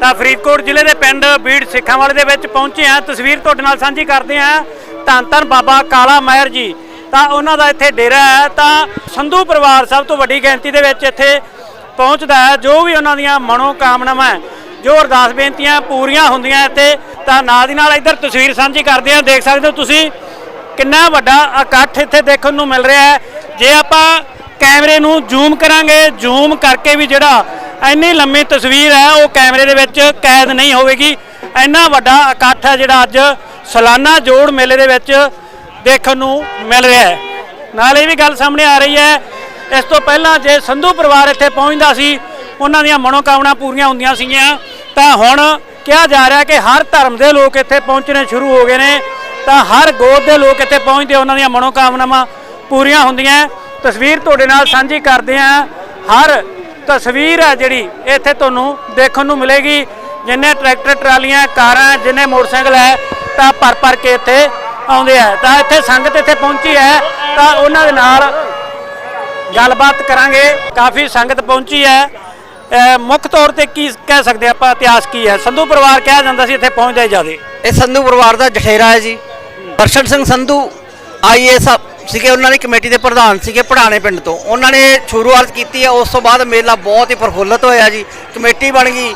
ਤਾਂ ਫਰੀਦਕੋਟ ਜ਼ਿਲ੍ਹੇ ਦੇ ਪਿੰਡ ਬੀੜ ਸਿੱਖਾਂ ਵਾਲੇ ਦੇ ਵਿੱਚ ਪਹੁੰਚੇ ਆ ਤਸਵੀਰ ਤੁਹਾਡੇ ਨਾਲ ਸਾਂਝੀ ਕਰਦੇ ਆ ਧੰਨ ਧੰਨ ਬਾਬਾ ਕਾਲਾ ਮਾਇਰ ਜੀ। ਤਾਂ ਉਹਨਾਂ ਦਾ ਇੱਥੇ ਡੇਰਾ ਹੈ। ਤਾਂ ਸੰਧੂ ਪਰਿਵਾਰ ਸਭ ਤੋਂ ਵੱਡੀ ਗਿਣਤੀ ਦੇ ਵਿੱਚ ਇੱਥੇ ਪਹੁੰਚਦਾ ਹੈ, ਜੋ ਵੀ ਉਹਨਾਂ ਦੀਆਂ ਮਨੋ ਕਾਮਨਾਵਾਂ ਜੋ ਅਰਦਾਸ ਬੇਨਤੀਆਂ ਪੂਰੀਆਂ ਹੁੰਦੀਆਂ ਇੱਥੇ। ਤਾਂ ਨਾਲ ਦੀ ਨਾਲ ਇੱਧਰ ਤਸਵੀਰ ਸਾਂਝੀ ਕਰਦੇ ਆ ਦੇਖ ਸਕਦੇ ਹੋ ਤੁਸੀਂ ਕਿੰਨਾ ਵੱਡਾ ਇਕੱਠ ਇੱਥੇ ਦੇਖਣ ਨੂੰ ਮਿਲ ਰਿਹਾ ਹੈ। ਜੇ ਆਪਾਂ ਕੈਮਰੇ ਨੂੰ ਜ਼ੂਮ ਕਰਾਂਗੇ, ਜ਼ੂਮ ਕਰਕੇ ਵੀ ਜਿਹੜਾ ਇੰਨੀ ਲੰਮੀ ਤਸਵੀਰ ਹੈ, ਉਹ ਕੈਮਰੇ ਦੇ ਵਿੱਚ ਕੈਦ ਨਹੀਂ ਹੋਵੇਗੀ। ਇੰਨਾ ਵੱਡਾ ਇਕੱਠ ਹੈ ਜਿਹੜਾ ਅੱਜ ਸਾਲਾਨਾ ਜੋੜ ਮੇਲੇ ਦੇ ਵਿੱਚ ਦੇਖਣ ਨੂੰ ਮਿਲ ਰਿਹਾ ਹੈ। ਨਾਲ ਇਹ ਵੀ ਗੱਲ ਸਾਹਮਣੇ ਆ ਰਹੀ ਹੈ, ਇਸ ਤੋਂ ਪਹਿਲਾਂ ਜੇ ਸੰਧੂ ਪਰਿਵਾਰ ਇੱਥੇ ਪਹੁੰਚਦਾ ਸੀ, ਉਹਨਾਂ ਦੀਆਂ ਮਨੋਕਾਮਨਾ ਪੂਰੀਆਂ ਹੁੰਦੀਆਂ ਸੀਗੀਆਂ। ਤਾਂ ਹੁਣ ਕਿਹਾ ਜਾ ਰਿਹਾ ਕਿ ਹਰ ਧਰਮ ਦੇ ਲੋਕ ਇੱਥੇ ਪਹੁੰਚਣੇ ਸ਼ੁਰੂ ਹੋ ਗਏ ਨੇ। ਤਾਂ ਹਰ ਗੋਤ ਦੇ ਲੋਕ ਇੱਥੇ ਪਹੁੰਚਦੇ ਉਹਨਾਂ ਦੀਆਂ ਮਨੋਕਾਮਨਾਵਾਂ ਪੂਰੀਆਂ ਹੁੰਦੀਆਂ। ਤਸਵੀਰ ਤੁਹਾਡੇ ਨਾਲ ਸਾਂਝੀ ਕਰਦੇ ਆ ਹਰ ਤਸਵੀਰ ਹੈ ਜਿਹੜੀ ਇੱਥੇ ਤੁਹਾਨੂੰ ਦੇਖਣ ਨੂੰ ਮਿਲੇਗੀ। ਜਿੰਨੇ ਟਰੈਕਟਰ ਟਰਾਲੀਆਂ ਕਾਰਾਂ ਜਿੰਨੇ ਮੋਟਰਸਾਈਕਲ ਹੈ ਤਾਂ ਭਰ ਭਰ ਕੇ ਇੱਥੇ ਆਉਂਦੇ ਆ। ਤਾਂ ਇੱਥੇ ਸੰਗਤ ਇੱਥੇ ਪਹੁੰਚੀ ਹੈ ਤਾਂ ਉਹਨਾਂ ਦੇ ਨਾਲ ਗੱਲਬਾਤ ਕਰਾਂਗੇ। ਕਾਫੀ ਸੰਗਤ ਪਹੁੰਚੀ ਹੈ। ਮੁੱਖ ਤੌਰ ਤੇ ਕੀ ਕਹਿ ਸਕਦੇ ਆਪਾਂ ਇਤਿਹਾਸ ਕੀ ਹੈ? ਸੰਧੂ ਪਰਿਵਾਰ ਕਿਹਾ ਜਾਂਦਾ ਸੀ ਇੱਥੇ ਪਹੁੰਚਦਾ ਹੀ ਜ਼ਿਆਦੇ। ਇਹ ਸੰਧੂ ਪਰਿਵਾਰ ਦਾ ਜਠੇਰਾ ਹੈ ਜੀ। ਦਰਸ਼ਨ ਸਿੰਘ ਸੰਧੂ ਆਈਏਐਸ ਸੀਗੇ, ਉਹਨਾਂ ਦੀ ਕਮੇਟੀ ਦੇ ਪ੍ਰਧਾਨ ਸੀਗੇ ਪੜਾਣੇ ਪਿੰਡ ਤੋਂ। ਉਹਨਾਂ ਨੇ ਸ਼ੁਰੂਆਤ ਕੀਤੀ ਹੈ, ਉਸ ਤੋਂ ਬਾਅਦ ਮੇਲਾ ਬਹੁਤ ਹੀ ਪ੍ਰਫੁੱਲਤ ਹੋਇਆ ਜੀ। ਕਮੇਟੀ ਬਣ ਗਈ।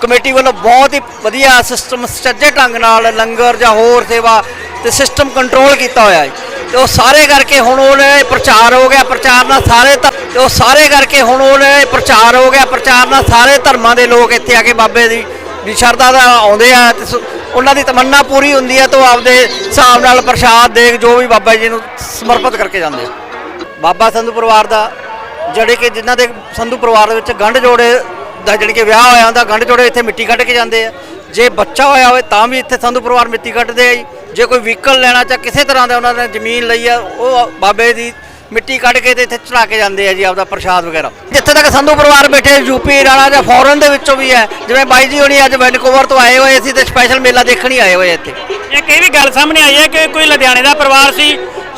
ਕਮੇਟੀ ਵੱਲੋਂ ਬਹੁਤ ਹੀ ਵਧੀਆ ਸਿਸਟਮ ਸੁਚੱਜੇ ਢੰਗ ਨਾਲ ਲੰਗਰ ਜਾਂ ਹੋਰ ਸੇਵਾ ਤੇ ਸਿਸਟਮ ਕੰਟਰੋਲ ਕੀਤਾ ਹੋਇਆ ਹੈ। ਤੇ ਉਹ ਸਾਰੇ ਕਰਕੇ ਹੁਣ ਉਹਨੇ ਪ੍ਰਚਾਰ ਹੋ ਗਿਆ, ਪ੍ਰਚਾਰ ਨਾਲ ਸਾਰੇ ਧਰ- ਤੇ ਉਹ ਸਾਰੇ ਕਰਕੇ ਹੁਣ ਉਹਨੇ ਪ੍ਰਚਾਰ ਹੋ ਗਿਆ, ਪ੍ਰਚਾਰ ਨਾਲ ਸਾਰੇ ਧਰਮਾਂ ਦੇ ਲੋਕ ਇੱਥੇ ਆ ਕੇ ਬਾਬੇ ਦੀ ਦੀ ਸ਼ਰਧਾ ਦਾ ਆਉਂਦੇ ਆ ਤੇ ਉਹਨਾਂ ਦੀ ਤਮੰਨਾ ਪੂਰੀ ਹੁੰਦੀ ਹੈ ਤਾਂ ਉਹ ਆਪਦੇ ਹਿਸਾਬ ਨਾਲ ਪ੍ਰਸ਼ਾਦ ਦੇਖ ਜੋ ਵੀ ਬਾਬਾ ਜੀ ਨੂੰ ਸਮਰਪਿਤ ਕਰਕੇ ਜਾਂਦੇ ਆ। ਬਾਬਾ ਸੰਧੂ ਪਰਿਵਾਰ ਦਾ ਜਿਹੜੇ ਕਿ ਜਿਨ੍ਹਾਂ ਦੇ ਸੰਧੂ ਪਰਿਵਾਰ ਦੇ ਵਿੱਚ ਗੰਢ ਜੋੜੇ ਦਾ ਜਾਣੀ ਕਿ ਵਿਆਹ ਹੋਇਆ ਹੁੰਦਾ, ਗੰਢ ਜੋੜੇ ਇੱਥੇ ਮਿੱਟੀ ਕੱਢ ਕੇ ਜਾਂਦੇ ਆ। ਜੇ ਬੱਚਾ ਹੋਇਆ ਹੋਵੇ ਤਾਂ ਵੀ ਇੱਥੇ ਸੰਧੂ ਪਰਿਵਾਰ ਮਿੱਟੀ ਕੱਢਦੇ ਆ ਜੀ। ਜੇ ਕੋਈ ਵਹੀਕਲ ਲੈਣਾ ਚਾਹ ਕਿਸੇ ਤਰ੍ਹਾਂ ਦਾ ਉਹਨਾਂ ਨੇ ਜ਼ਮੀਨ ਲਈ ਆ, ਉਹ ਬਾਬੇ ਦੀ ਮਿੱਟੀ ਕੱਢ ਕੇ ਤੇ ਇੱਥੇ ਚੜਾ ਕੇ ਜਾਂਦੇ ਆ ਜੀ ਆਪਦਾ ਪ੍ਰਸ਼ਾਦ ਵਗੈਰਾ। ਜਿੱਥੇ ਤੱਕ ਸੰਧੂ ਪਰਿਵਾਰ ਬੈਠੇ ਯੂਪੀ ਰਾਣਾ ਜਾਂ ਫੋਰਨ ਦੇ ਵਿੱਚੋਂ ਵੀ ਹੈ। ਜਿਵੇਂ ਬਾਈ ਜੀ ਹੋਣੀ ਅੱਜ ਵੈਨਕੂਵਰ ਤੋਂ ਆਏ ਹੋਏ ਸੀ ਤੇ ਸਪੈਸ਼ਲ ਮੇਲਾ ਦੇਖਣ ਹੀ ਆਏ ਹੋਏ ਇੱਥੇ। ਇੱਕ ਇਹ ਵੀ ਗੱਲ ਸਾਹਮਣੇ ਆਈ ਹੈ ਕਿ ਕੋਈ ਲੁਧਿਆਣੇ ਦਾ ਪਰਿਵਾਰ ਸੀ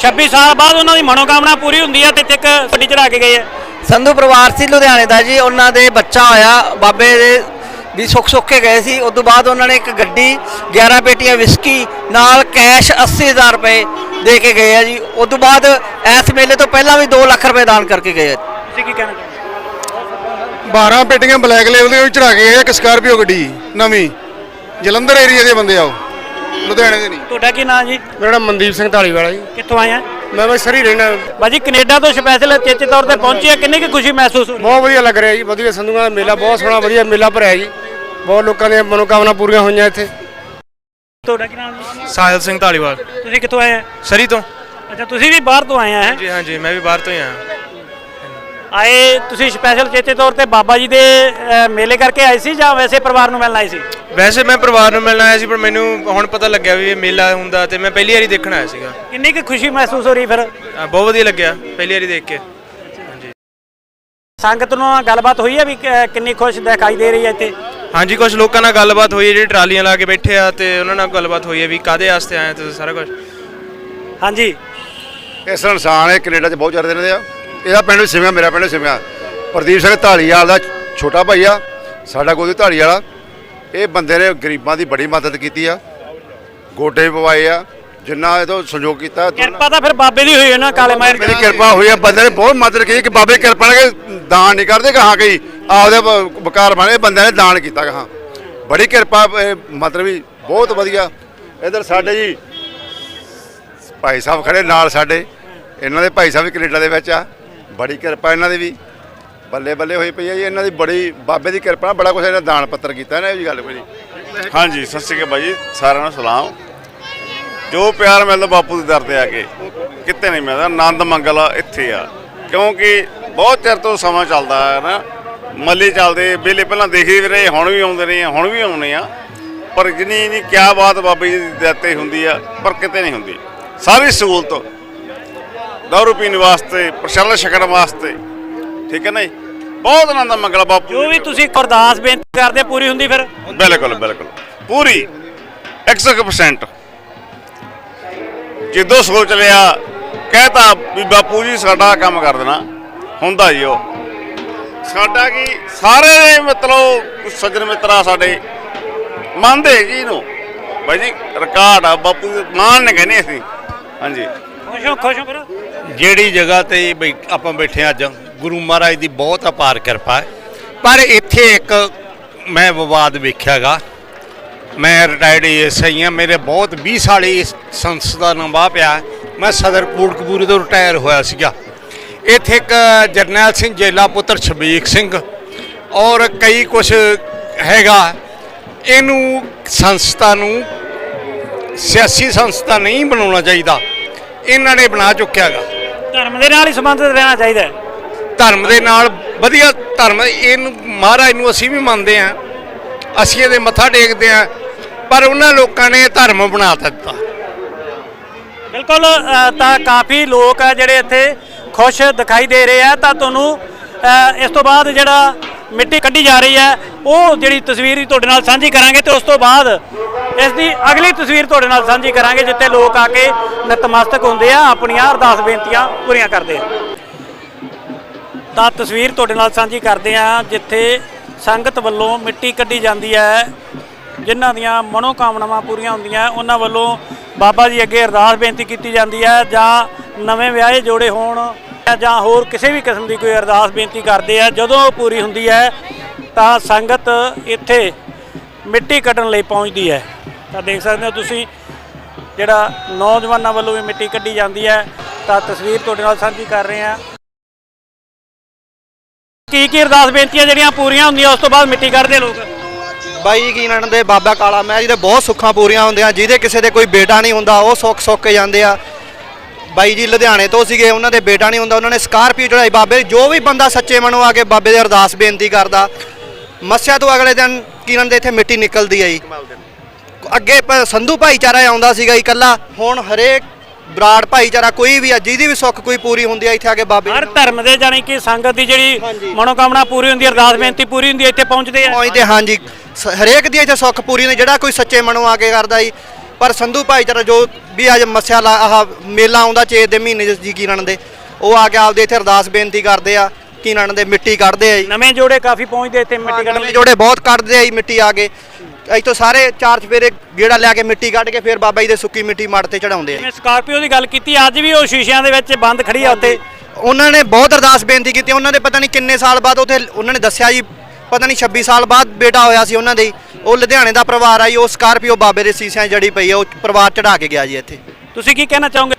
26 ਸਾਲ ਬਾਅਦ ਉਹਨਾਂ ਦੀ ਮਨੋਕਾਮਨਾ ਪੂਰੀ ਹੁੰਦੀ ਹੈ ਤੇ ਇੱਥੇ ਇੱਕ ਗੱਡੀ ਚੜਾ ਕੇ ਗਏ ਆ ਸੰਧੂ ਪਰਿਵਾਰ ਸੀ ਲੁਧਿਆਣੇ ਦਾ ਜੀ ਉਹਨਾਂ ਦੇ ਬੱਚਾ ਹੋਇਆ ਬਾਬੇ ਦੇ ਵੀ ਸੁੱਖ ਸੁੱਖ ਕੇ ਗਏ ਸੀ। ਉਸ ਤੋਂ ਬਾਅਦ ਉਹਨਾਂ ਨੇ ਇੱਕ ਗੱਡੀ 11 ਪੇਟੀਆਂ ਵਿਸਕੀ ਨਾਲ ਕੈਸ਼ 80000 ਰੁਪਏ ਦੇ ਕੇ ਗਏ ਆ ਜੀ। ਉਸ ਤੋਂ ਬਾਅਦ ਇਸ ਮੇਲੇ ਤੋਂ ਪਹਿਲਾਂ ਵੀ 2 ਲੱਖ ਰੁਪਏ ਦਾਨ ਕਰਕੇ ਗਏ ਆ ਤੁਸੀਂ ਕੀ ਕਹਿਣਾ ਚਾਹੁੰਦੇ 12 ਪੇਟੀਆਂ ਬਲੈਕ ਲੇਬਲ ਦੇ ਵਿੱਚ ਚੜਾ ਕੇ ਗਏ ਆ ਇੱਕ ਸਕਾਰਪੀਓ ਗੱਡੀ ਨਵੀਂ। ਜਲੰਧਰ ਏਰੀਆ ਦੇ ਬੰਦੇ ਆਓ। ਲੁਧਿਆਣੇ ਦੇ ਨਹੀਂ। ਤੁਹਾਡਾ ਕੀ ਨਾਮ ਜੀ? ਮੇਰਾ ਨਾਮ ਮਨਦੀਪ ਸਿੰਘ ਢਾਲੀਵਾਲਾ ਜੀ। ਕਿੱਥੋਂ ਆਏ ਆ? ਮੈਂ ਬਸ ਸਰੀ ਰਹਿਣਾ। ਬਾਜੀ ਕੈਨੇਡਾ ਤੋਂ ਸਪੈਸ਼ਲ ਚੇਚੇ ਤੌਰ ਤੇ ਪਹੁੰਚੇ ਆ ਕਿੰਨੀ ਕੁ ਖੁਸ਼ੀ ਮਹਿਸੂਸ ਹੋ ਰਹੀ ਹੈ ਬਹੁਤ ਵਧੀਆ ਲੱਗ ਰਿਹਾ ਜੀ ਵਧੀਆ ਸੰਧੂਆਂ ਦਾ ਮੇਲਾ ਬਹੁਤ ਸੋਹਣਾ ਵਧੀਆ ਮੇਲਾ ਭਰਿਆ ਜੀ। ਬਹੁਤ ਲੋਕਾਂ ਦੀਆਂ ਮਨੋਕਾਮਨਾ ਪੂਰੀਆਂ ਹੋਈਆਂ ਇੱਥੇ। ਤੁਹਾਡਾ ਕੀ ਨਾਮ ਜੀ? ਸਾਹਿਲ ਸਿੰਘ ਢਾਲੀਵਾਲ ਤੁਸੀਂ ਕਿੱਥੋਂ ਆਏ ਆ? ਸਰੀ ਤੋਂ। ਅੱਛਾ ਤੁਸੀਂ ਵੀ ਬਾਹਰ ਤੋਂ ਆਏ ਆ ਹੈਂ? ਜੀ ਹਾਂਜੀ ਮੈਂ ਵੀ ਬਾਹਰ ਤੋਂ ਹੀ ਆਇਆ। ਆਏ ਤੁਸੀਂ ਸਪੈਸ਼ਲ ਚੇਚੇ ਤੌਰ ਤੇ ਬਾਬਾ ਜੀ ਦੇ ਮੇਲੇ ਕਰਕੇ ਆਏ ਸੀ ਜਾਂ ਵੈਸੇ ਪਰਿਵਾਰ ਨੂੰ ਮਿਲਣ ਆਏ ਸੀ? ਵੈਸੇ ਮੈਂ ਪਰਿਵਾਰ ਨੂੰ ਮਿਲਣ ਆਇਆ ਸੀ ਪਰ ਮੈਨੂੰ ਹੁਣ ਪਤਾ ਲੱਗਿਆ ਵੀ ਇਹ ਮੇਲਾ ਹੁੰਦਾ ਤੇ ਮੈਂ ਪਹਿਲੀ ਵਾਰੀ ਦੇਖਣ ਆਇਆ ਸੀਗਾ। ਕਿੰਨੀ ਕੁ ਖੁਸ਼ੀ ਮਹਿਸੂਸ ਹੋ ਰਹੀ ਫਿਰ? ਅ, ਬਹੁਤ ਵਧੀਆ ਲੱਗਿਆ ਪਹਿਲੀ ਵਾਰੀ ਦੇਖ ਕੇ। ਹਾਂਜੀ। ਸੰਗਤ ਨਾਲ ਗੱਲਬਾਤ ਹੋਈ ਹੈ ਵੀ ਕਿ- ਕਿੰਨੀ ਖੁਸ਼ ਦਿਖਾਈ ਦੇ ਰਹੀ ਹੈ ਇੱਥੇ? ਹਾਂਜੀ ਕੁਝ ਲੋਕਾਂ ਨਾਲ ਗੱਲਬਾਤ ਹੋਈ ਹੈ ਜਿਹੜੇ ਟਰਾਲੀਆਂ ਲਾ ਕੇ ਬੈਠੇ ਆ ਤੇ ਉਹਨਾਂ ਨਾਲ ਗੱਲਬਾਤ ਹੋਈ ਹੈ ਵੀ ਕਾਦੇ ਵਾਸਤੇ ਆਏ ਤੇ ਸਾਰਾ ਕੁਝ ਹਾਂਜੀ। ਇਸ ਇਨਸਾਨ ਇਹ ਕੈਨੇਡਾ 'ਚ ਬਹੁਤ ਚੜਦੇ ਰਹਿੰਦੇ ਆ। ਇਹਦਾ ਪਿੰਡ ਵੀ ਸਿਮਿਆ ਮੇਰਾ ਪਿੰਡ ਵੀ ਸਿਮਿਆ ਪ੍ਰਦੀਪ ਸਿੰਘ ਢਾਲੀਵਾਲ ਦਾ ਛੋਟਾ ਭਾਈ ਆ ਸਾਡਾ ਗੋਦੀ ਢਾਲੀ ਵਾਲਾ ਇਹ ਬੰਦੇ ਨੇ ਗਰੀਬਾਂ ਦੀ ਬੜੀ ਮਦਦ ਕੀਤੀ ਆ। ਗੋਡੇ ਪਵਾਏ ਆ। ਜਿੰਨਾ ਇਹ ਤੋਂ ਸੰਯੋਗ ਕੀਤਾ ਕਿਰਪਾ ਤਾਂ ਫਿਰ ਬਾਬੇ ਦੀ ਹੋਈ ਹੈ ਨਾ ਕਾਲੇ ਮਾਇਰ ਮੇਰੀ ਕਿਰਪਾ ਹੋਈ ਆ ਬੰਦੇ ਨੇ ਬਹੁਤ ਮਦਦ ਕੀਤੀ ਕਿ ਬਾਬੇ ਕਿਰਪਾ ਨਾਲ ਦਾਨ ਨਹੀਂ ਕਰਦੇ ਕਹਾਂ ਗਈ ਆਪਦੇ ਵਕਾਰ ਬਣੇ ਬੰਦੇ ਨੇ ਦਾਨ ਕੀਤਾ ਕਹਾਂ। ਬੜੀ ਕਿਰਪਾ ਮਤਲਬ ਵੀ ਬਹੁਤ ਵਧੀਆ। ਇਧਰ ਸਾਡੇ ਜੀ ਭਾਈ ਸਾਹਿਬ ਖੜੇ ਨਾਲ ਸਾਡੇ ਇਹਨਾਂ ਦੇ ਭਾਈ ਸਾਹਿਬ ਵੀ ਕੈਨੇਡਾ ਦੇ ਵਿੱਚ ਆ। ਬੜੀ ਕਿਰਪਾ ਇਹਨਾਂ ਦੀ ਵੀ। ਬੱਲੇ ਬੱਲੇ ਹੋਈ ਪਈ ਆ ਜੀ ਇਹਨਾਂ ਦੀ ਬੜੀ ਬਾਬੇ ਦੀ ਕਿਰਪਾ ਨਾਲ ਬੜਾ ਕੁਝ ਇਹਨਾਂ ਦਾਨ ਪੱਤਰ ਕੀਤਾ ਇਹਨਾਂ ਇਹ ਜੀ ਗੱਲ ਕੋਈ ਨਹੀਂ। ਹਾਂਜੀ ਸਤਿ ਸ਼੍ਰੀ ਅਕਾਲ ਜੀ ਸਾਰਿਆਂ ਨੂੰ ਸਲਾਮ। ਜੋ ਪਿਆਰ ਮਿਲਦਾ ਬਾਪੂ ਦੇ ਦਰ ਤੇ ਆ ਕੇ ਕਿਤੇ ਨਹੀਂ ਮਿਲਦਾ ਆਨੰਦ ਮੰਗਲ ਇੱਥੇ ਆ। ਕਿਉਂਕਿ ਬਹੁਤ ਚਿਰ ਤੋਂ ਸਮਾਂ ਚੱਲਦਾ ਹੈ ਨਾ ਮੱਲੇ ਚੱਲਦੇ ਵੇਲੇ ਪਹਿਲਾਂ ਦੇਖਦੇ ਵੀ ਰਹੇ ਹੁਣ ਵੀ ਆਉਂਦੇ ਰਹੇ ਹੁਣ ਵੀ ਆਉਣੇ ਆ। ਪਰ ਜਿੰਨੀ ਨਹੀਂ ਕਿਆ ਬਾਤ ਬਾਬੇ ਜੀ ਦੀ ਦਰ ਤੇ ਹੁੰਦੀ ਆ ਪਰ ਕਿਤੇ ਨਹੀਂ ਹੁੰਦੀ। ਸਾਰੀ ਸਹੂਲਤ ਦਾਰੂ ਪੀਣ ਵਾਸਤੇ ਪ੍ਰਸ਼ਾਦਾ ਛਕਣ ਵਾਸਤੇ ਠੀਕ ਹੈ ਨਾ ਜੀ? ਬਹੁਤ ਆਨੰਦ ਮੰਗਲ ਬਾਪੂ ਜੀ ਵੀ ਤੁਸੀਂ ਅਰਦਾਸ ਬੇਨਤੀ ਕਰਦੇ ਪੂਰੀ ਹੁੰਦੀ ਫਿਰ? ਬਿਲਕੁਲ ਬਿਲਕੁਲ। ਪੂਰੀ 100% ਜਦੋਂ ਸੋਚ ਲਿਆ ਕਹਿਤਾ ਵੀ ਬਾਪੂ ਜੀ ਸਾਡਾ ਕੰਮ ਕਰ ਦੇਣਾ। ਹੁੰਦਾ ਜੀ ਉਹ। ਸਾਡਾ ਕੀ ਸਾਰੇ ਮਤਲਬ ਸੱਜਣ ਮਿੱਤਰਾ ਸਾਡੇ। ਮੰਨਦੇ ਜੀ ਨੂੰ ਬਾਈ ਜੀ ਰਿਕਾਰਡ ਆ ਬਾਪੂ ਦੇ ਮਾਨ ਨੇ ਕਹਿੰਦੇ ਅਸੀਂ। ਹਾਂਜੀ। ਖੁਸ਼ ਹੋ ਖੁਸ਼ ਹੋ ਜਿਹੜੀ ਜਗ੍ਹਾ ਤੇ ਆਪਾਂ ਬੈਠੇ ਹਾਂ ਅੱਜ ਗੁਰੂ ਮਹਾਰਾਜ ਦੀ ਬਹੁਤ ਅਪਾਰ ਕਿਰਪਾ ਹੈ। ਪਰ ਇੱਥੇ ਇੱਕ ਮੈਂ ਵਿਵਾਦ ਵੇਖਿਆਗਾ। ਮੈਂ ਰਿਟਾਇਰਡ ਐਸਆਈ ਹਾਂ ਮੇਰੇ ਬਹੁਤ 20 ਸਾਲ ਇਸ ਸੰਸਥਾ ਨਾਲ ਵਾਹ ਪਿਆ। ਮੈਂ ਸਦਰ ਕੋਟਕਪੂਰੇ ਤੋਂ ਰਿਟਾਇਰ ਹੋਇਆ ਸੀਗਾ। ਇੱਥੇ ਇੱਕ ਜਰਨੈਲ ਸਿੰਘ ਜੇਲਾ ਪੁੱਤਰ ਸ਼ਬੀਕ ਸਿੰਘ ਔਰ ਕਈ ਕੁਝ ਹੈਗਾ। ਇਹਨੂੰ ਸੰਸਥਾ ਨੂੰ ਸਿਆਸੀ ਸੰਸਥਾ ਨਹੀਂ ਬਣਾਉਣਾ ਚਾਹੀਦਾ। ਇਹਨਾਂ ਨੇ ਬਣਾ ਚੁੱਕਿਆਗਾ ਧਰਮ ਦੇ ਨਾਲ ਹੀ ਸੰਬੰਧਿਤ ਰਹਿਣਾ ਚਾਹੀਦਾ ਧਰਮ ਦੇ ਨਾਲ ਵਧੀਆ ਧਰਮ ਇਹਨੂੰ ਮਹਾਰਾਜ ਨੂੰ ਅਸੀਂ ਵੀ ਮੰਨਦੇ ਹਾਂ। ਅਸੀਂ ਇਹਦੇ ਮੱਥਾ ਟੇਕਦੇ ਹਾਂ। ਪਰ ਉਹਨਾਂ ਲੋਕਾਂ ਨੇ ਧਰਮ ਬਣਾ ਦਿੱਤਾ। ਬਿਲਕੁਲ ਅ, ਤਾਂ ਕਾਫੀ ਲੋਕ ਆ ਜਿਹੜੇ ਇੱਥੇ ਖੁਸ਼ ਦਿਖਾਈ ਦੇ ਰਹੇ ਆ। ਤਾਂ ਤੁਹਾਨੂੰ ਅ, ਇਸ ਤੋਂ ਬਾਅਦ ਜਿਹੜਾ ਮਿੱਟੀ ਕੱਢੀ ਜਾ ਰਹੀ ਹੈ ਉਹ ਜਿਹੜੀ ਤਸਵੀਰ ਵੀ ਤੁਹਾਡੇ ਨਾਲ ਸਾਂਝੀ ਕਰਾਂਗੇ ਤੇ ਉਸ ਤੋਂ ਬਾਅਦ ਇਸ ਦੀ ਅਗਲੀ ਤਸਵੀਰ ਤੁਹਾਡੇ ਨਾਲ ਸਾਂਝੀ ਕਰਾਂਗੇ ਜਿੱਥੇ ਲੋਕ ਆ ਕੇ ਨਤਮਸਤਕ ਹੁੰਦੇ ਆ ਆਪਣੀਆਂ ਅਰਦਾਸ ਬੇਨਤੀਆਂ ਪੂਰੀਆਂ ਕਰਦੇ ਆ। ਤਾਂ ਤਸਵੀਰ ਤੁਹਾਡੇ ਨਾਲ ਸਾਂਝੀ ਕਰਦੇ ਆ ਜਿੱਥੇ ਸੰਗਤ ਵੱਲੋਂ ਮਿੱਟੀ ਕੱਢੀ ਜਾਂਦੀ ਹੈ। ਜਿਨ੍ਹਾਂ ਦੀਆਂ ਮਨੋਕਾਮਨਾਵਾਂ ਪੂਰੀਆਂ ਹੁੰਦੀਆਂ ਉਹਨਾਂ ਵੱਲੋਂ ਬਾਬਾ ਜੀ ਅੱਗੇ ਅਰਦਾਸ ਬੇਨਤੀ ਕੀਤੀ ਜਾਂਦੀ ਹੈ, ਜਾਂ ਨਵੇਂ ਵਿਆਹੇ ਜੋੜੇ ਹੋਣ ਜਾਂ ਹੋਰ ਕਿਸੇ ਵੀ ਕਿਸਮ ਦੀ ਕੋਈ ਅਰਦਾਸ ਬੇਨਤੀ ਕਰਦੇ ਆ, ਜਦੋਂ ਉਹ ਪੂਰੀ ਹੁੰਦੀ ਹੈ, ਤਾਂ ਸੰਗਤ ਇੱਥੇ ਮਿੱਟੀ ਕੱਢਣ ਲਈ ਪਹੁੰਚਦੀ ਹੈ। ਤਾਂ ਦੇਖ ਸਕਦੇ ਹੋ ਤੁਸੀਂ, ਜਿਹੜਾ ਨੌਜਵਾਨਾਂ ਵੱਲੋਂ ਵੀ ਮਿੱਟੀ ਕੱਢੀ ਜਾਂਦੀ ਹੈ, ਤਾਂ ਤਸਵੀਰ ਤੁਹਾਡੇ ਨਾਲ ਸਾਂਝੀ ਕਰ ਰਹੇ ਹਾਂ। ਕੀ ਕੀ ਅਰਦਾਸ ਬੇਨਤੀਆਂ ਜਿਹੜੀਆਂ ਪੂਰੀਆਂ ਹੁੰਦੀਆਂ, ਉਸ ਤੋਂ ਬਾਅਦ ਮਿੱਟੀ ਕੱਢਦੇ ਲੋਕ। ਬਾਈ ਕੀ ਨਣ ਦੇ ਬਾਬਾ ਕਾਲਾ ਮੈਂ ਜਿਹਦੇ ਬਹੁਤ ਸੁੱਖਾਂ ਪੂਰੀਆਂ ਹੁੰਦੀਆਂ ਜਿਹਦੇ ਕਿਸੇ ਦੇ ਕੋਈ ਬੇਟਾ ਨਹੀਂ ਹੁੰਦਾ ਉਹ ਸੁੱਖ ਸੁੱਖ ਕੇ ਜਾਂਦੇ ਆ। ਬਾਈ ਜੀ ਲੁਧਿਆਣੇ ਤੋਂ ਸੀਗੇ ਉਹਨਾਂ ਦੇ ਬੇਟਾ ਨਹੀਂ ਹੁੰਦਾ ਉਹਨਾਂ ਨੇ ਸਕਾਰਪੀਓ ਚੜਾਈ ਬਾਬੇ ਜੋ ਵੀ ਬੰਦਾ ਸੱਚੇ ਮਨੋਂ ਆ ਕੇ ਬਾਬੇ ਦੇ ਅਰਦਾਸ ਬੇਨਤੀ ਕਰਦਾ। ਮੱਸਿਆ ਤੋਂ ਅਗਲੇ ਦਿਨ ਕਿਰਨ ਦੇ ਇੱਥੇ ਮਿੱਟੀ ਨਿਕਲਦੀ ਆ ਜੀ। ਅੱਗੇ ਸੰਧੂ ਭਾਈਚਾਰਾ ਆਉਂਦਾ ਸੀਗਾ ਇਕੱਲਾ ਹੁਣ ਹਰੇਕ ਬਰਾੜ ਭਾਈਚਾਰਾ ਕੋਈ ਵੀ ਆ ਜਿਹਦੀ ਵੀ ਸੁੱਖ ਕੋਈ ਪੂਰੀ ਹੁੰਦੀ ਆ ਇੱਥੇ ਆ ਕੇ ਬਾਬੇ ਹਰ ਧਰਮ ਦੇ ਜਾਣੀ ਕਿ ਸੰਗਤ ਦੀ ਜਿਹੜੀ। ਮਨੋਕਾਮਨਾ ਪੂਰੀ ਹੁੰਦੀ ਅਰਦਾਸ ਬੇਨਤੀ ਪੂਰੀ ਹੁੰਦੀ ਇੱਥੇ ਪਹੁੰਚਦੇ ਆ। ਪਹੁੰਚਦੇ ਹਾਂਜੀ। ਸ- ਹਰੇਕ ਦੀ ਇੱਥੇ ਸੁੱਖ ਪੂਰੀ ਨੇ ਜਿਹੜਾ ਕੋਈ ਸੱਚੇ ਮਨੋਂ ਆ ਕੇ ਕਰਦਾ ਜੀ। ਪਰ ਸੰਧੂ ਭਾਈਚਾਰਾ ਜੋ ਵੀ ਅੱਜ ਮੱਸਿਆ ਲਾ ਆਹ ਮੇਲਾ ਆਉਂਦਾ ਚੇਤ ਦੇ ਮਹੀਨੇ ਚ ਜੀ ਕੀਰਣ ਦੇ ਉਹ ਆ ਕੇ ਆਪਦੇ ਇੱਥੇ ਅਰਦਾਸ ਬੇਨਤੀ ਕਰਦੇ ਆ ਕੀਰਣ ਦੇ ਮਿੱਟੀ ਕੱਢਦੇ ਆ ਜੀ। ਨਵੇਂ ਜੋੜੇ ਕਾਫੀ ਪਹੁੰਚਦੇ ਇੱਥੇ ਮਿੱਟੀ ਕੱਢਣ ਨਵੇਂ ਲਈ। ਜੋੜੇ ਬਹੁਤ ਕੱਢਦੇ ਆ ਜੀ ਮਿੱਟੀ ਆ ਕੇ। ਇੱਥੋਂ ਸਾਰੇ ਚਾਰ ਚਫੇਰੇ ਗੇੜਾ ਲਿਆ ਕੇ ਮਿੱਟੀ ਕੱਢ ਕੇ ਫਿਰ ਬਾਬਾ ਜੀ ਦੇ ਸੁੱਕੀ ਮਿੱਟੀ ਮੜ ਤੇ ਚੜਾਉਂਦੇ ਆ ਜਿਵੇਂ ਸਕਾਰਪੀਓ ਦੀ ਗੱਲ ਕੀਤੀ ਅੱਜ ਵੀ ਉਹ ਸ਼ੀਸ਼ਿਆਂ ਦੇ ਵਿੱਚ ਬੰਦ ਖੜੀ ਆ ਉੱਥੇ। ਉਹਨਾਂ ਨੇ ਬਹੁਤ ਅਰਦਾਸ ਬੇਨਤੀ ਕੀਤੀ ਉਹਨਾਂ ਦੇ ਪਤਾ ਨਹੀਂ ਕਿੰਨੇ ਸਾਲ ਬਾਅਦ ਉੱਥੇ ਉਹਨਾਂ ਨੇ ਦੱਸਿਆ ਜੀ ਪਤਾ ਨਹੀਂ 26 ਸਾਲ ਬਾਅਦ ਬੇਟਾ ਹੋਇਆ ਸੀ ਉਹਨਾਂ ਦੇ ਹੀ। ਉਹ ਲੁਧਿਆਣੇ ਦਾ ਪਰਿਵਾਰ ਆ ਜੀ ਉਹ ਸਕਾਰਪੀਓ ਬਾਬੇ ਦੇ ਸੀਸਿਆਂ 'ਚ ਜੜੀ ਪਈ ਆ ਉਹ ਪਰਿਵਾਰ ਚੜਾ ਕੇ ਗਿਆ ਜੀ ਇੱਥੇ। ਤੁਸੀਂ ਕੀ ਕਹਿਣਾ ਚਾਹੋਗੇ?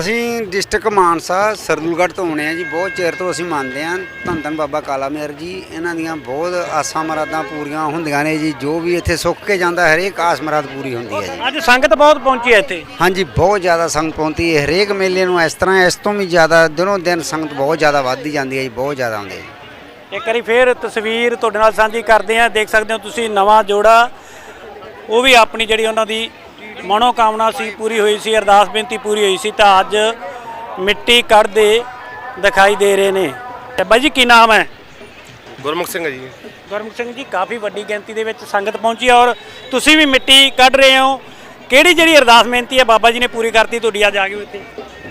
ਅਸੀਂ ਡਿਸਟ੍ਰਿਕਟ ਮਾਨਸਾ ਸਰਦੂਲਗੜ੍ਹ ਤੋਂ ਆਉਣੇ ਆ ਜੀ ਬਹੁਤ ਚਿਰ ਤੋਂ ਅਸੀਂ ਮੰਨਦੇ ਹਾਂ ਧੰਨ ਧੰਨ ਬਾਬਾ ਕਾਲਾ ਮੇਰ ਜੀ ਇਹਨਾਂ ਦੀਆਂ ਬਹੁਤ ਆਸਾਂ ਮਰਾਦਾਂ ਪੂਰੀਆਂ ਹੁੰਦੀਆਂ ਨੇ ਜੀ ਜੋ ਵੀ ਇੱਥੇ ਸੁੱਖ ਕੇ ਜਾਂਦਾ ਹਰੇਕ ਆਸ ਮਰਾਦ ਪੂਰੀ ਹੁੰਦੀ ਹੈ ਜੀ। ਅੱਜ ਸੰਗਤ ਬਹੁਤ ਪਹੁੰਚੀ ਹੈ ਇੱਥੇ। ਹਾਂਜੀ ਬਹੁਤ ਜ਼ਿਆਦਾ ਸੰਗਤ ਪਹੁੰਚਦੀ ਹੈ ਹਰੇਕ ਮੇਲੇ ਨੂੰ ਇਸ ਤਰ੍ਹਾਂ ਇਸ ਤੋਂ ਵੀ ਜ਼ਿਆਦਾ ਦਿਨੋਂ ਦਿਨ ਸੰਗਤ ਬਹੁਤ ਜ਼ਿਆਦਾ ਵੱਧਦੀ ਜਾਂਦੀ ਹੈ ਜੀ ਬਹੁਤ ਜ਼ਿਆਦਾ ਆਉਂਦੇ ਜੀ ਇੱਕ ਵਾਰੀ ਫੇਰ ਤਸਵੀਰ ਤੁਹਾਡੇ ਨਾਲ ਸਾਂਝੀ ਕਰਦੇ ਆ ਦੇਖ ਸਕਦੇ ਹੋ ਤੁਸੀਂ ਨਵਾਂ ਜੋੜਾ। ਉਹ ਵੀ ਆਪਣੀ ਜਿਹੜੀ ਉਹਨਾਂ ਦੀ ਮਨੋਕਾਮਨਾ ਸੀ ਪੂਰੀ ਹੋਈ ਸੀ ਅਰਦਾਸ ਬੇਨਤੀ ਪੂਰੀ ਹੋਈ ਸੀ ਤਾਂ ਅੱਜ ਮਿੱਟੀ ਕੱਢਦੇ ਦਿਖਾਈ ਦੇ ਰਹੇ ਨੇ। ਤੇ ਬਾਈ ਜੀ ਕੀ ਨਾਮ ਹੈ? ਗੁਰਮੁਖ ਸਿੰਘ ਜੀ। ਗੁਰਮੁਖ ਸਿੰਘ ਜੀ ਕਾਫੀ ਵੱਡੀ ਗਿਣਤੀ ਦੇ ਵਿੱਚ ਸੰਗਤ ਪਹੁੰਚੀ ਔਰ ਤੁਸੀਂ ਵੀ ਮਿੱਟੀ ਕੱਢ ਰਹੇ ਹੋ। ਕਿਹੜੀ ਜਿਹੜੀ ਅਰਦਾਸ ਬੇਨਤੀ ਹੈ? ਬਾਬਾ ਜੀ ਨੇ ਪੂਰੀ ਕਰਤੀ ਤੁਹਾਡੀ ਅੱਜ ਆ ਹੋ ਇੱਥੇ।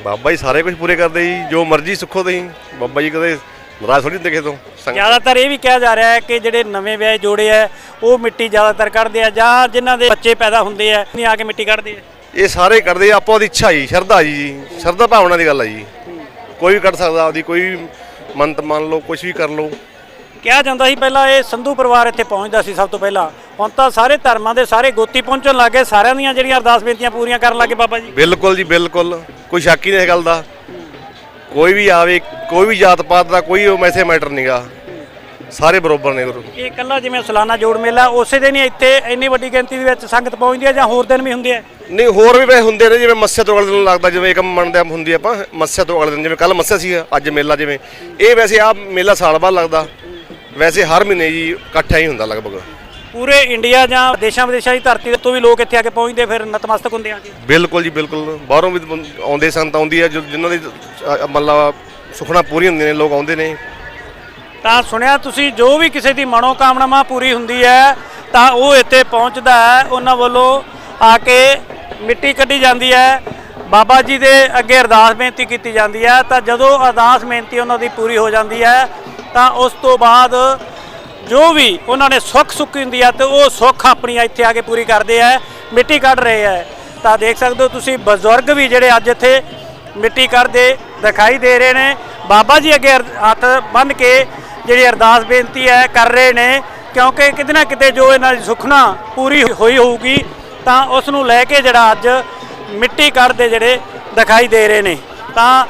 ਬਾਬਾ ਜੀ ਸਾਰੇ ਕੁਝ ਪੂਰੇ ਕਰਦੇ ਜੀ ਜੋ ਮਰਜ਼ੀ ਸੁੱਖੋ ਤੁਸੀਂ। ਬਾਬਾ ਜੀ ਕਦੇ ਨਾਰਾਜ਼ ਥੋੜੀ ਹੁੰਦੇ ਕਿਸੇ ਤੋਂ ਜ਼ਿਆਦਾਤਰ ਇਹ ਵੀ ਕਿਹਾ ਜਾ ਰਿਹਾ ਹੈ ਕਿ ਜਿਹੜੇ ਨਵੇਂ ਵਿਆਹੇ ਜੋੜੇ ਆ ਉਹ ਮਿੱਟੀ ਜ਼ਿਆਦਾਤਰ ਕੱਢਦੇ ਆ ਜਾਂ ਜਿਨ੍ਹਾਂ ਦੇ ਬੱਚੇ ਪੈਦਾ ਹੁੰਦੇ ਆ ਨਹੀਂ ਆ ਕੇ ਮਿੱਟੀ ਕੱਢਦੇ ਆ। ਇਹ ਸਾਰੇ ਕਰਦੇ ਆ, ਆਪੋ ਉਹਦੀ ਇੱਛਾ ਜੀ ਸ਼ਰਧਾ ਜੀ ਸ਼ਰਧਾ ਭਾਵਨਾ ਦੀ ਗੱਲ ਆ ਜੀ। ਕੋਈ ਵੀ ਕੱਢ ਸਕਦਾ ਆਪਦੀ ਕੋਈ ਮੰਤ ਮੰਨ ਲਓ ਕੁਝ ਵੀ ਕਰ ਲਓ। ਕਿਹਾ ਜਾਂਦਾ ਸੀ ਪਹਿਲਾਂ ਇਹ ਸੰਧੂ ਪਰਿਵਾਰ ਇੱਥੇ ਪਹੁੰਚਦਾ ਸੀ ਸਭ ਤੋਂ ਪਹਿਲਾਂ। ਹੁਣ ਤਾਂ ਸਾਰੇ ਧਰਮਾਂ ਦੇ ਸਾਰੇ ਗੋਤੀ ਪਹੁੰਚਣ ਲੱਗੇ ਸਾਰਿਆਂ ਦੀਆਂ ਜਿਹੜੀਆਂ ਅਰਦਾਸ ਬੇਨਤੀਆਂ ਪੂਰੀਆਂ ਕਰਨ ਲੱਗੇ ਬਾਬਾ ਜੀ। ਬਿਲਕੁਲ ਜੀ ਬਿਲਕੁਲ। ਕੋਈ ਸ਼ੱਕ ਹੀ ਨਹੀਂ ਇਸ ਗੱਲ ਦਾ। ਕੋਈ ਵੀ ਆਵੇ ਕੋਈ ਵੀ ਜਾਤ ਪਾਤ ਦਾ ਕੋਈ ਉਹ ਮੈਸੇ ਮੈਟਰ ਨਹੀਂਗਾ ਸਾਰੇ ਬਰੋਬਰ ਨੇ ਗੁਰੂ। ਇਹ ਇਕੱਲਾ ਜਿਵੇਂ ਸਾਲਾਨਾ ਜੋੜ ਮੇਲਾ ਉਸੇ ਦਿਨ ਹੀ ਇੱਥੇ ਇੰਨੀ ਵੱਡੀ ਗਿਣਤੀ ਦੇ ਵਿੱਚ ਸੰਗਤ ਪਹੁੰਚਦੀ ਹੈ ਜਾਂ ਹੋਰ ਦਿਨ ਵੀ ਹੁੰਦੇ ਆ? ਨਹੀਂ ਹੋਰ ਵੀ ਵੈਸੇ ਹੁੰਦੇ ਨੇ ਜਿਵੇਂ ਮੱਸਿਆ ਤੋਂ ਅਗਲੇ ਦਿਨ ਲੱਗਦਾ ਜਿਵੇਂ ਇੱਕ ਮੰਨਦੇ ਆ ਹੁੰਦੀ ਆਪਾਂ ਮੱਸਿਆ ਤੋਂ ਅਗਲੇ ਦਿਨ ਜਿਵੇਂ ਕੱਲ ਮੱਸਿਆ ਸੀ ਅੱਜ ਮੇਲਾ ਜਿਵੇਂ। ਇਹ ਵੈਸੇ ਆ ਮੇਲਾ ਸਾਲ ਬਾਅਦ ਲੱਗਦਾ। ਵੈਸੇ ਹਰ ਮਹੀਨੇ ਜੀ ਇਕੱਠਾ ਹੀ ਹੁੰਦਾ ਲਗਭਗ। ਪੂਰੇ ਇੰਡੀਆ ਜਾਂ ਦੇਸ਼ਾਂ ਵਿਦੇਸ਼ਾਂ ਦੀ ਧਰਤੀ ਤੋਂ ਵੀ ਲੋਕ ਇੱਥੇ ਆ ਕੇ ਪਹੁੰਚਦੇ ਫਿਰ ਨਤਮਸਤਕ ਹੁੰਦੇ ਆ ਜੀ ਬਿਲਕੁਲ ਜੀ ਬਿਲਕੁਲ। ਬਾਹਰੋਂ ਵੀ ਬੰ- ਆਉਂਦੇ ਸੰਤ ਆਉਂਦੀ ਆ ਜੋ ਜਿਨ੍ਹਾਂ ਦੀ ਅ, ਮਤਲਬ ਸੁਖਣਾ ਪੂਰੀ ਹੁੰਦੀਆਂ ਨੇ ਲੋਕ ਆਉਂਦੇ ਨੇ। ਤਾਂ ਸੁਣਿਆ ਤੁਸੀਂ ਜੋ ਵੀ ਕਿਸੇ ਦੀ ਮਨੋਕਾਮਨਾ ਪੂਰੀ ਹੁੰਦੀ ਹੈ ਤਾਂ ਉਹ ਇੱਥੇ ਪਹੁੰਚਦਾ ਹੈ। ਉਹਨਾਂ ਵੱਲੋਂ ਆ ਕੇ ਮਿੱਟੀ ਕੱਢੀ ਜਾਂਦੀ ਹੈ। ਬਾਬਾ ਜੀ ਦੇ ਅੱਗੇ ਅਰਦਾਸ ਬੇਨਤੀ ਕੀਤੀ ਜਾਂਦੀ ਹੈ। ਤਾਂ ਜਦੋਂ ਅਰਦਾਸ ਬੇਨਤੀ ਉਹਨਾਂ ਦੀ ਪੂਰੀ ਹੋ ਜਾਂਦੀ ਹੈ ਤਾਂ ਉਸ ਤੋਂ ਬਾਅਦ ਜੋ ਵੀ ਉਹਨਾਂ ਨੇ ਸੁੱਖ ਸੁੱਖੀ ਹੁੰਦੀ ਆ ਤੇ ਉਹ ਸੁੱਖ ਆਪਣੀ ਇੱਥੇ ਆ ਕੇ ਪੂਰੀ ਕਰਦੇ ਆ, ਮਿੱਟੀ ਕੱਢ ਰਹੇ ਆ। ਤਾਂ ਦੇਖ ਸਕਦੇ ਹੋ ਤੁਸੀਂ ਬਜ਼ੁਰਗ ਵੀ ਜਿਹੜੇ ਅੱਜ ਇੱਥੇ ਮਿੱਟੀ ਕੱਢਦੇ ਦਿਖਾਈ ਦੇ ਰਹੇ ਨੇ। ਬਾਬਾ ਜੀ ਅੱਗੇ ਅਰ- ਹੱਥ ਬੰਨ ਕੇ ਜਿਹੜੀ ਅਰਦਾਸ ਬੇਨਤੀ ਹੈ ਕਰ ਰਹੇ ਨੇ, ਕਿਉਂਕਿ ਕਿਤੇ ਨਾ ਕਿਤੇ ਜੋ ਇਹਨਾਂ ਦੀ ਸੁਖਨਾ ਪੂਰੀ ਹੋਈ ਹੋਊਗੀ, ਤਾਂ ਉਸ ਨੂੰ ਲੈ ਕੇ ਜਿਹੜਾ ਅੱਜ ਮਿੱਟੀ ਕੱਢਦੇ ਜਿਹੜੇ ਦਿਖਾਈ ਦੇ ਰਹੇ ਨੇ। ਤਾਂ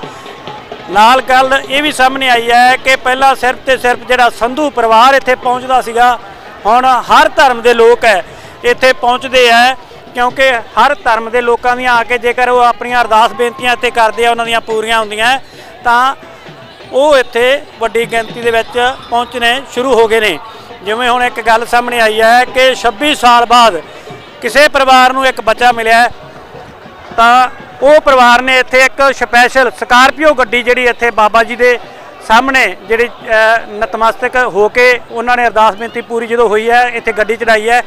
ਨਾਲ ਗੱਲ ਇਹ ਵੀ ਸਾਹਮਣੇ ਆਈ ਹੈ ਕਿ ਪਹਿਲਾਂ ਸਿਰਫ ਤੇ ਸਿਰਫ ਜਿਹੜਾ ਸੰਧੂ ਪਰਿਵਾਰ ਇੱਥੇ ਪਹੁੰਚਦਾ ਸੀਗਾ, ਹੁਣ ਹਰ ਧਰਮ ਦੇ ਲੋਕ ਹੈ, ਇੱਥੇ ਪਹੁੰਚਦੇ ਆ ਕਿਉਂਕਿ ਹਰ ਧਰਮ ਦੇ ਲੋਕਾਂ ਦੀਆਂ ਆ ਕੇ ਜੇਕਰ ਉਹ ਆਪਣੀਆਂ ਅਰਦਾਸ ਬੇਨਤੀਆਂ ਇੱਥੇ ਕਰਦੇ ਆ, ਉਹਨਾਂ ਦੀਆਂ ਪੂਰੀਆਂ ਹੁੰਦੀਆਂ ਤਾਂ ਉਹ ਇੱਥੇ ਵੱਡੀ ਗਿਣਤੀ ਦੇ ਵਿੱਚ ਪਹੁੰਚਣੇ ਸ਼ੁਰੂ ਹੋ ਗਏ ਨੇ। ਜਿਵੇਂ ਹੁਣ ਇੱਕ ਗੱਲ ਸਾਹਮਣੇ ਆਈ ਹੈ ਕਿ 26 ਸਾਲ ਬਾਅਦ ਕਿਸੇ ਪਰਿਵਾਰ ਨੂੰ ਇੱਕ ਬੱਚਾ ਮਿਲਿਆ ਤਾਂ ਉਹ ਪਰਿਵਾਰ ਨੇ ਇੱਥੇ ਇੱਕ ਸਪੈਸ਼ਲ ਸਕਾਰਪੀਓ ਗੱਡੀ ਜਿਹੜੀ ਇੱਥੇ ਬਾਬਾ ਜੀ ਦੇ ਸਾਹਮਣੇ ਜਿਹੜੀ ਨਤਮਸਤਕ ਹੋ ਕੇ ਉਹਨਾਂ ਨੇ ਅਰਦਾਸ ਬੇਨਤੀ ਪੂਰੀ ਜਦੋਂ ਹੋਈ ਹੈ, ਇੱਥੇ ਗੱਡੀ ਚੜਾਈ ਹੈ।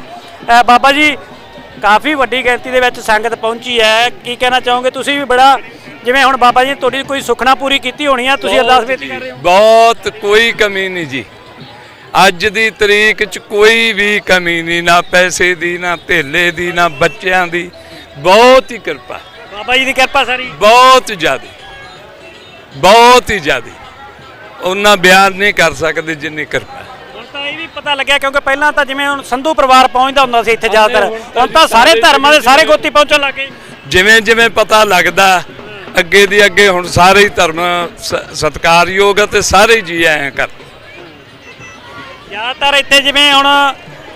ਬਾਬਾ ਜੀ, ਕਾਫੀ ਵੱਡੀ ਗਿਣਤੀ ਦੇ ਵਿੱਚ ਸੰਗਤ ਪਹੁੰਚੀ ਹੈ। ਕੀ ਕਹਿਣਾ ਚਾਹੋਗੇ? ਤੁਸੀਂ ਵੀ ਬੜਾ, ਜਿਵੇਂ ਹੁਣ ਬਾਬਾ ਜੀ ਨੇ ਤੁਹਾਡੀ ਕੋਈ ਸੁਖਨਾ ਪੂਰੀ ਕੀਤੀ ਹੋਣੀ ਆ, ਤੁਸੀਂ ਅਰਦਾਸ ਬੇਨਤੀ ਕਰ ਰਹੇ ਹੋ? ਬਹੁਤ ਕੋਈ ਕਮੀ ਨਹੀਂ ਜੀ। ਅੱਜ ਦੀ ਤਰੀਕ 'ਚ ਕੋਈ ਵੀ ਕਮੀ ਨਹੀਂ, ਨਾ ਪੈਸੇ ਦੀ, ਨਾ ਧੇਲੇ ਦੀ, ਨਾ ਬੱਚਿਆਂ ਦੀ। ਬਹੁਤ ਹੀ ਕਿਰਪਾ। ਬਾਬਾ ਜੀ ਦੀ ਕਿਰਪਾ ਸਾਰੀ। ਬਹੁਤ ਜ਼ਿਆਦੀ ਬਹੁਤ ਹੀ ਜ਼ਿਆਦੀ। ਉਹਨਾਂ ਬਿਆਨ ਨਹੀਂ ਕਰ ਸਕਦੇ ਜਿੰਨੀ ਕਿਰਪਾ। ਹੁਣ ਤਾਂ ਇਹ ਵੀ ਪਤਾ ਲੱਗਿਆ ਕਿਉਂਕਿ ਪਹਿਲਾਂ ਤਾਂ ਜਿਵੇਂ ਹੁਣ ਸੰਧੂ ਪਰਿਵਾਰ ਪਹੁੰਚਦਾ ਹੁੰਦਾ ਸੀ ਇੱਥੇ ਜ਼ਿਆਦਾਤਰ ਹੁਣ ਤਾਂ ਸਾਰੇ ਧਰਮਾਂ ਦੇ ਸਾਰੇ ਗੋਤੀ ਪਹੁੰਚਣ ਲੱਗੇ ਜਿਵੇਂ ਜਿਵੇਂ ਪਤਾ ਲੱਗਦਾ ਅੱਗੇ ਦੀ ਅੱਗੇ ਹੁਣ ਸਾਰੇ ਹੀ ਧਰਮ ਸਤਿਕਾਰਯੋਗ ਤੇ ਸਾਰੇ ਜੀ ਆਏ ਕਰ ਜ਼ਿਆਦਾਤਰ ਇੱਥੇ ਜਿਵੇਂ ਹੁਣ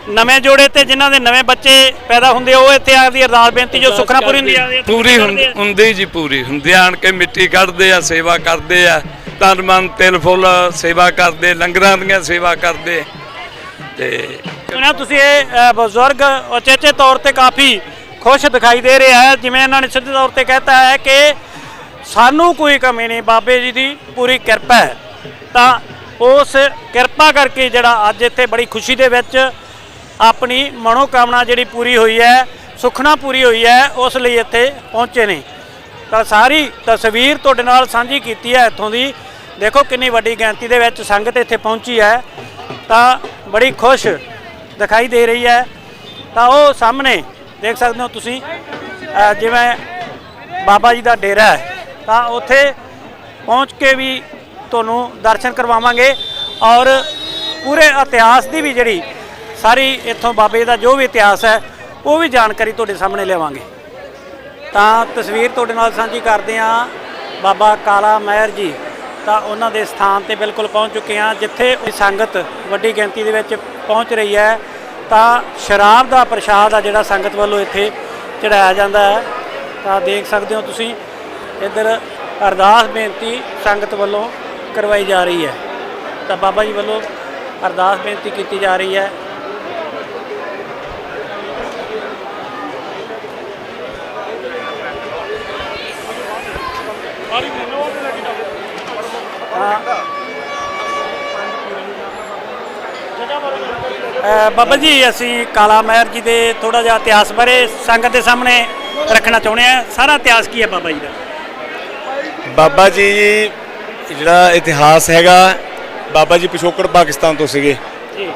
ਨਵੇਂ ਜੋੜੇ ਤੇ ਜਿਨ੍ਹਾਂ ਦੇ ਨਵੇਂ ਬੱਚੇ ਪੈਦਾ ਹੁੰਦੇ ਉਹ ਇੱਥੇ ਆਪਦੀ ਅਰਦਾਸ ਬੇਨਤੀ ਜੋ ਸੁਖਨਾ ਪੂਰੀ ਹੁੰਦੀ ਆ। ਪੂਰੀ ਹੁੰਦੀ ਜੀ ਪੂਰੀ। ਹੁੰਦੀ ਆਣ ਕੇ ਮਿੱਟੀ ਕੱਢਦੇ ਆ ਸੇਵਾ ਕਰਦੇ ਆ। ਤਨ ਮਨ ਤਿਲ ਫੁੱਲ ਸੇਵਾ ਕਰਦੇ ਲੰਗਰਾਂ ਦੀਆਂ ਸੇਵਾ ਕਰਦੇ। ਤੇ ਸੁਣਿਆ ਤੁਸੀਂ ਇਹ ਬਜ਼ੁਰਗ ਉਚੇਚੇ ਤੌਰ ਤੇ ਕਾਫੀ ਖੁਸ਼ ਦਿਖਾਈ ਦੇ ਰਿਹਾ ਹੈ। ਜਿਵੇਂ ਇਹਨਾਂ ਨੇ ਸਿੱਧੇ ਤੌਰ ਤੇ ਕਹਿਤਾ ਹੈ ਕਿ ਸਾਨੂੰ ਕੋਈ ਕਮੀ ਨਹੀਂ ਬਾਬੇ ਜੀ ਦੀ ਪੂਰੀ ਕਿਰਪਾ ਹੈ। ਤਾਂ ਉਸ ਕਿਰਪਾ ਕਰਕੇ ਜਿਹੜਾ ਅੱਜ ਇੱਥੇ ਬੜੀ ਖੁਸ਼ੀ ਦੇ ਵਿੱਚ ਆਪਣੀ ਮਨੋਕਾਮਨਾ ਜਿਹੜੀ ਪੂਰੀ ਹੋਈ ਹੈ, ਸੁਖਨਾ ਪੂਰੀ ਹੋਈ ਹੈ, ਉਸ ਲਈ ਇੱਥੇ ਪਹੁੰਚੇ ਨੇ। ਤਾਂ ਸਾਰੀ ਤਸਵੀਰ ਤੁਹਾਡੇ ਨਾਲ ਸਾਂਝੀ ਕੀਤੀ ਹੈ ਇੱਥੋਂ ਦੀ। ਦੇਖੋ ਕਿੰਨੀ ਵੱਡੀ ਗਿਣਤੀ ਦੇ ਵਿੱਚ ਸੰਗਤ ਇੱਥੇ ਪਹੁੰਚੀ ਹੈ। ਤਾਂ ਬੜੀ ਖੁਸ਼ ਦਿਖਾਈ ਦੇ ਰਹੀ ਹੈ। ਤਾਂ ਉਹ ਸਾਹਮਣੇ ਦੇਖ ਸਕਦੇ ਹੋ ਤੁਸੀਂ ਜਿਵੇਂ ਬਾਬਾ ਜੀ ਦਾ ਡੇਰਾ ਹੈ। ਤਾਂ ਉੱਥੇ ਪਹੁੰਚ ਕੇ ਵੀ ਤੁਹਾਨੂੰ ਦਰਸ਼ਨ ਕਰਵਾਵਾਂਗੇ। ਔਰ ਪੂਰੇ ਇਤਿਹਾਸ ਦੀ ਵੀ ਜਿਹੜੀ ਸਾਰੀ ਇੱਥੋਂ ਬਾਬੇ ਦਾ ਜੋ ਵੀ ਇਤਿਹਾਸ ਹੈ, ਉਹ ਵੀ ਜਾਣਕਾਰੀ ਤੁਹਾਡੇ ਸਾਹਮਣੇ ਲਿਆਵਾਂਗੇ। ਤਾਂ ਤਸਵੀਰ ਤੁਹਾਡੇ ਨਾਲ ਸਾਂਝੀ ਕਰਦੇ ਹਾਂ, ਬਾਬਾ ਕਾਲਾ ਮਹਿਰ ਜੀ। ਤਾਂ ਉਹਨਾਂ ਦੇ ਸਥਾਨ ਤੇ ਬਿਲਕੁਲ ਪਹੁੰਚ ਚੁੱਕੇ ਹਾਂ, ਜਿੱਥੇ ਇਹ ਸੰਗਤ ਵੱਡੀ ਗਿਣਤੀ ਦੇ ਵਿੱਚ ਪਹੁੰਚ ਰਹੀ ਹੈ। ਤਾਂ ਸ਼ਰਾਬ ਦਾ ਪ੍ਰਸ਼ਾਦ ਆ ਜਿਹੜਾ ਸੰਗਤ ਵੱਲੋਂ ਇੱਥੇ ਚੜਾਇਆ ਜਾਂਦਾ ਹੈ। ਤਾਂ ਦੇਖ ਸਕਦੇ ਹੋ ਤੁਸੀਂ, ਇੱਧਰ ਅਰਦਾਸ ਬੇਨਤੀ ਸੰਗਤ ਵੱਲੋਂ ਕਰਵਾਈ ਜਾ ਰਹੀ ਹੈ। ਤਾਂ ਬਾਬਾ ਜੀ ਵੱਲੋਂ ਅਰਦਾਸ ਬੇਨਤੀ ਕੀਤੀ ਜਾ ਰਹੀ ਹੈ। ਬਾਬਾ ਜੀ ਅਸੀਂ ਕਾਲਾ ਮਹਿਰ ਜੀ ਦੇ ਥੋੜਾ ਜਿਹਾ ਇਤਿਹਾਸ ਬਾਰੇ ਸੰਗਤ ਦੇ ਸਾਹਮਣੇ ਰੱਖਣਾ ਚਾਹੁੰਦੇ ਆ ਸਾਰਾ ਇਤਿਹਾਸ ਕੀ ਹੈ ਬਾਬਾ ਜੀ ਦਾ? ਬਾਬਾ ਜੀ ਜਿਹੜਾ ਇਤਿਹਾਸ ਹੈਗਾ ਬਾਬਾ ਜੀ ਪਿਛੋਕੜ ਪਾਕਿਸਤਾਨ ਤੋਂ ਸੀਗੇ। ਜੀ।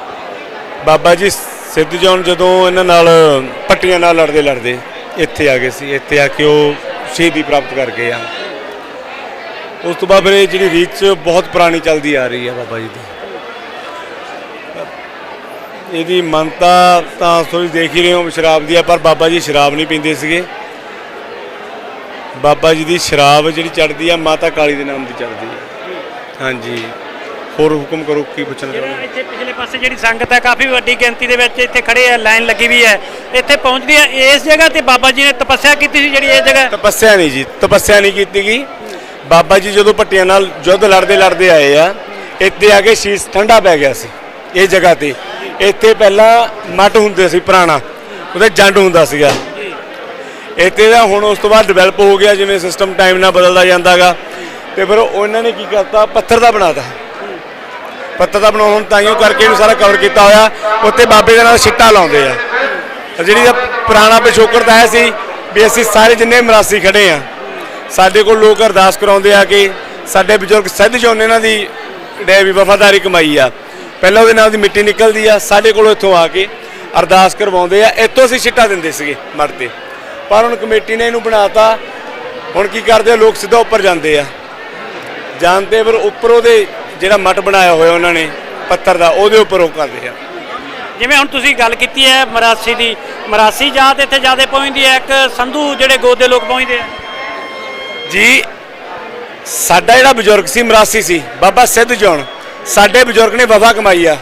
ਬਾਬਾ ਜੀ ਸਿੱਧ ਜੌਨ ਜਦੋਂ ਇਹਨਾਂ ਨਾਲ ਪੱਟੀਆਂ ਨਾਲ ਲੜਦੇ ਲੜਦੇ ਇੱਥੇ ਆ ਗਏ ਸੀ। ਇੱਥੇ ਆ ਕੇ ਉਹ ਸ਼ਹੀਦੀ ਪ੍ਰਾਪਤ ਕਰ ਗਏ ਆ। ਉਸ ਤੋਂ ਬਾਅਦ ਫਿਰ ਇਹ ਜਿਹੜੀ ਰੀਤ ਬਹੁਤ ਪੁਰਾਣੀ ਚੱਲਦੀ ਆ ਰਹੀ ਹੈ ਬਾਬਾ ਜੀ ਦੀ। ਇਹਦੀ ਮੰਨਤਾ ਤਾਂ ਤੁਸੀਂ ਦੇਖ ਹੀ ਰਹੇ ਹੋ ਸ਼ਰਾਬ ਦੀ ਆ ਪਰ ਬਾਬਾ ਜੀ ਸ਼ਰਾਬ ਨਹੀਂ ਪੀਂਦੇ ਸੀਗੇ। ਬਾਬਾ ਜੀ ਦੀ ਸ਼ਰਾਬ ਜਿਹੜੀ ਚੜਦੀ ਆ ਮਾਤਾ ਕਾਲੀ ਦੇ ਨਾਮ ਦੀ ਚੜਦੀ ਹੈ ਹਾਂਜੀ। ਹੋਰ ਹੁਕਮ ਕਰੋ ਕੀ ਪੁੱਛਣਾ ਚਾਹੁੰਦੇ ਇੱਥੇ ਪਿਛਲੇ ਪਾਸੇ ਜਿਹੜੀ ਸੰਗਤ ਹੈ ਕਾਫੀ ਵੱਡੀ ਗਿਣਤੀ ਦੇ ਵਿੱਚ ਇੱਥੇ ਖੜੇ ਆ ਲਾਈਨ ਲੱਗੀ ਵੀ ਹੈ। ਇੱਥੇ ਪਹੁੰਚਦੀ ਹੈ ਇਸ ਜਗ੍ਹਾ ਤੇ ਬਾਬਾ ਜੀ ਨੇ ਤਪੱਸਿਆ ਕੀਤੀ ਸੀ ਜਿਹੜੀ ਇਹ ਜਗ੍ਹਾ? ਤਪੱਸਿਆ ਨਹੀਂ ਜੀ ਤਪੱਸਿਆ ਨਹੀਂ ਕੀਤੀ ਗਈ। ਬਾਬਾ ਜੀ ਜਦੋਂ ਪੱਟੀਆਂ ਨਾਲ ਯੁੱਧ ਲੜਦੇ ਲੜਦੇ ਆਏ ਆ ਇੱਥੇ ਆ ਕੇ ਸ਼ੀਸ਼ ਠੰਡਾ ਪੈ ਗਿਆ ਸੀ ਇਹ ਜਗ੍ਹਾ ਤੇ। ਇੱਥੇ ਪਹਿਲਾਂ ਮੱਟ ਹੁੰਦੇ ਸੀ ਪੁਰਾਣਾ, ਉਹਦੇ ਜੰਡ ਹੁੰਦਾ ਸੀਗਾ। ਇੱਥੇ ਦਾ ਹੁਣ ਉਸ ਤੋਂ ਬਾਅਦ ਡਿਵੈਲਪ ਹੋ ਗਿਆ, ਜਿਵੇਂ ਸਿਸਟਮ ਟਾਈਮ ਨਾਲ ਬਦਲਦਾ ਜਾਂਦਾਗਾ। ਤੇ ਫਿਰ ਉਹਨਾਂ ਨੇ ਕੀ ਕਰਤਾ? ਪੱਥਰ ਦਾ ਬਣਾਤਾ। ਪੱਥਰ ਦਾ ਬਣਾਉਣ ਤਾਂ ਤਾਈਓ ਕਰਕੇ ਇਹਨੂੰ ਸਾਰਾ ਕਵਰ ਕੀਤਾ ਹੋਇਆ। ਉੱਤੇ ਬਾਬੇ ਦੇ ਨਾਲ ਛਿੱਟਾ ਲਾਉਂਦੇ ਆ। ਜਿਹੜੀ ਇਹ ਪੁਰਾਣਾ ਪਿਛੋਕੜ ਦਾ ਹੈ ਸੀ ਵੀ ਅਸੀਂ ਸਾਰੇ ਜਿੰਨੇ ਮਰਾਸੀ ਖੜੇ ਆ, ਸਾਡੇ ਕੋਲ ਲੋਕ ਅਰਦਾਸ ਕਰਾਉਂਦੇ ਆ ਕਿ ਸਾਡੇ ਬਜ਼ੁਰਗ ਸਿੱਧ ਜੋਨ ਇਹਨਾਂ ਦੀ ਡੇ ਵੀ ਵਫਾਦਾਰੀ ਕਮਾਈ ਆ। ਪਹਿਲਾਂ ਉਹਦੇ ਨਾਲ ਦੀ ਮਿੱਟੀ ਨਿਕਲਦੀ ਆ ਸਾਡੇ ਕੋਲ ਇੱਥੋਂ ਆ ਕੇ ਅਰਦਾਸ ਕਰਵਾਉਂਦੇ ਆ। ਇੱਥੋਂ ਅਸੀਂ ਛਿੱਟਾ ਦਿੰਦੇ ਸੀਗੇ ਮੜ ਤੇ ਪਰ ਹੁਣ ਕਮੇਟੀ ਨੇ ਇਹਨੂੰ ਬਣਾਤਾ। ਹੁਣ ਕੀ ਕਰਦੇ ਆ? ਲੋਕ ਸਿੱਧਾ ਉੱਪਰ ਜਾਂਦੇ ਆ। ਜਾਂਦੇ ਪਰ ਉੱਪਰ ਉਹਦੇ ਜਿਹੜਾ ਮੱਟ ਬਣਾਇਆ ਹੋਇਆ ਉਹਨਾਂ ਨੇ ਪੱਥਰ ਦਾ ਉਹਦੇ ਉੱਪਰ ਉਹ ਕਰਦੇ ਆ। ਜਿਵੇਂ ਹੁਣ ਤੁਸੀਂ ਗੱਲ ਕੀਤੀ ਹੈ ਮਰਾਸੀ ਦੀ ਮਰਾਸੀ ਜਾਤ ਇੱਥੇ ਜ਼ਿਆਦਾ ਪਹੁੰਚਦੀ ਹੈ ਇੱਕ ਸੰਧੂ ਜਿਹੜੇ ਗੋਦ ਲੋਕ ਪਹੁੰਚਦੇ ਆ? ਜੀ ਸਾਡਾ ਜਿਹੜਾ ਬਜ਼ੁਰਗ ਸੀ ਮਰਾਸੀ ਸੀ ਬਾਬਾ ਸਿੱਧ ਜੋਨ। ਸਾਡੇ ਬਜ਼ੁਰਗ ਨੇ ਵਫਾ ਕਮਾਈ ਆ,